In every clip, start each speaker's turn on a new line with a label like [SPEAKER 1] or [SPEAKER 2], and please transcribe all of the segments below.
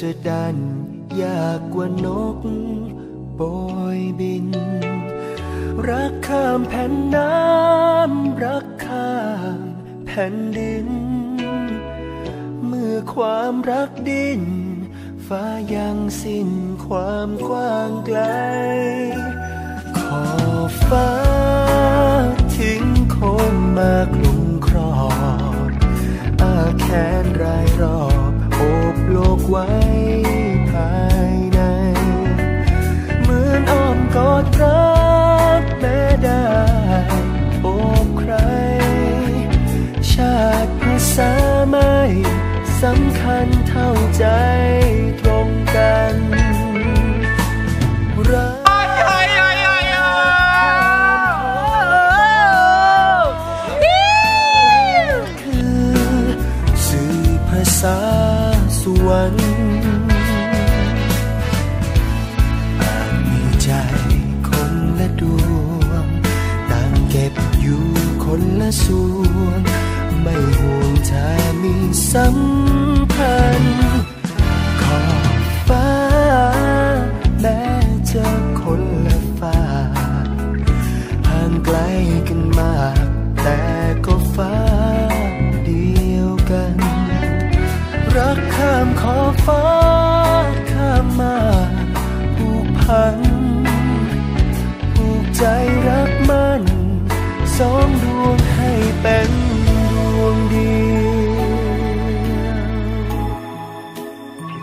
[SPEAKER 1] จะดันยากกว่านกโบยบิน รักข้ามแผ่นน้ำรัก แผ่นดิน เมื่อความรักดิน ฟ้ายังสิ้นความกว้างไกล ขอฟ้าทิ้งคนมากลุ สำคัญเท่าใจตรงกันรักคือสื่อภาษาสวรรค์มีใจคนละดวงต่างเก็บอยู่คนละส่วน ไม่ห่วงเธอมีสำคัญขอ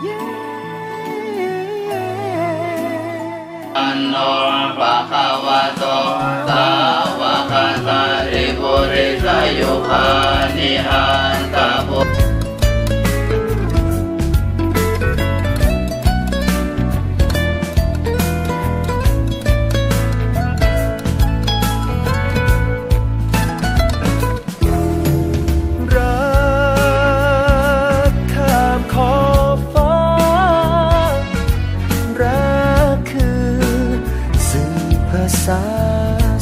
[SPEAKER 1] อัน
[SPEAKER 2] โนภะคะวะโตสาวกสัตริปุริสยุคานิอัน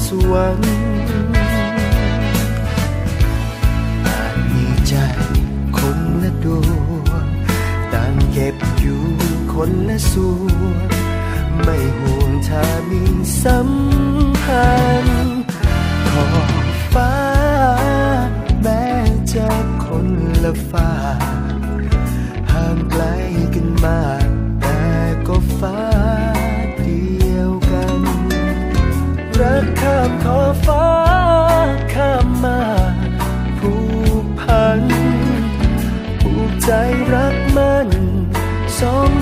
[SPEAKER 1] สวรรค์อาจมีใจคนละดวงต่างเก็บอยู่คนละส่วนไม่ห่วงถ้ามีสัมพันธ์ขอฟ้าแม้จะคนละฟ้าห่างไกลกันมากแต่ก็ฟ้าามขอฟ้าข้ามมาผูกพันผูกใจรักมันสอง